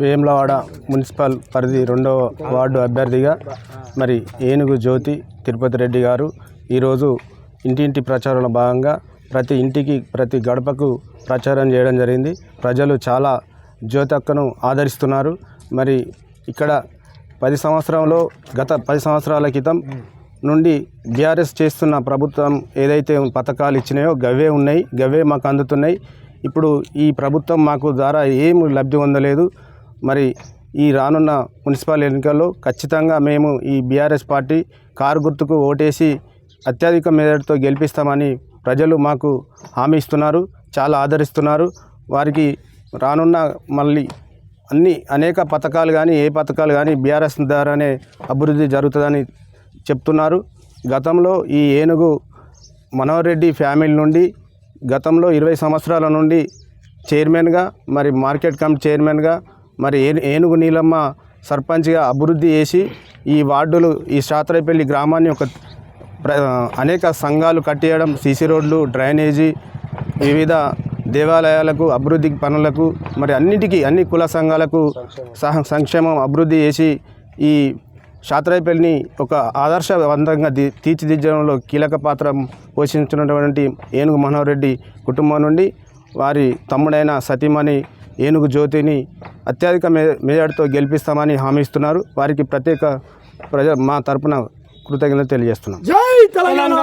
Vemulawada municipal పరిధి రెండవ ward అభ్యర్థిగా మరి ఏనుగు జ్యోతి తిరుపతి రెడ్డి గారు ఈరోజు ఇంటింటి ప్రచారంలో భాగంగా ప్రతి ఇంటికి ప్రతి గడపకు ప్రచారం చేయడం జరిగింది. ప్రజలు చాలా జ్యోతి అక్కను ఆదరిస్తున్నారు. మరి ఇక్కడ పది సంవత్సరంలో గత పది సంవత్సరాల క్రితం నుండి బీఆర్ఎస్ చేస్తున్న ప్రభుత్వం ఏదైతే పథకాలు ఇచ్చినాయో గవే ఉన్నాయి గవే మాకు అందుతున్నాయి. ఇప్పుడు ఈ ప్రభుత్వం మాకు ద్వారా ఏం లబ్ధి పొందలేదు. మరి ఈ రానున్న మున్సిపల్ ఎన్నికల్లో ఖచ్చితంగా మేము ఈ బీఆర్ఎస్ పార్టీ కారు గుర్తుకు ఓటేసి అత్యధిక మెదడుతో గెలిపిస్తామని ప్రజలు మాకు హామీ ఇస్తున్నారు చాలా ఆదరిస్తున్నారు. వారికి రానున్న మళ్ళీ అన్ని అనేక పథకాలు కానీ ఏ పథకాలు కానీ బీఆర్ఎస్ ద్వారానే అభివృద్ధి జరుగుతుందని చెప్తున్నారు. గతంలో ఈ ఏనుగు మనోహర్ రెడ్డి ఫ్యామిలీ నుండి గతంలో ఇరవై సంవత్సరాల నుండి చైర్మన్గా మరి మార్కెట్ కమిటీ చైర్మన్గా మరి ఏనుగు నీలమ్మ సర్పంచ్గా అభివృద్ధి చేసి ఈ వార్డులు ఈ శాతరేపల్లి గ్రామాన్ని ఒక ప్ర అనేక సంఘాలు కట్టేయడం సీసీ రోడ్లు డ్రైనేజీ వివిధ దేవాలయాలకు అభివృద్ధి పనులకు మరి అన్నిటికీ అన్ని కుల సంఘాలకు సహ సంక్షేమం అభివృద్ధి చేసి ఈ శాతరాయిపల్లిని ఒక ఆదర్శవంతంగా ది తీర్చిదిద్దడంలో కీలక పాత్ర పోషించినటువంటి ఏనుగు మనోహర్ రెడ్డి కుటుంబం నుండి వారి తమ్ముడైన సతీమణి ఏనుగు జ్యోతిని అత్యధిక మే మెజార్టీతో గెలిపిస్తామని హామీ ఇస్తున్నారు. వారికి ప్రత్యేక ప్రజ మా తరపున కృతజ్ఞత తెలియజేస్తున్నాం. జై తెలంగాణ!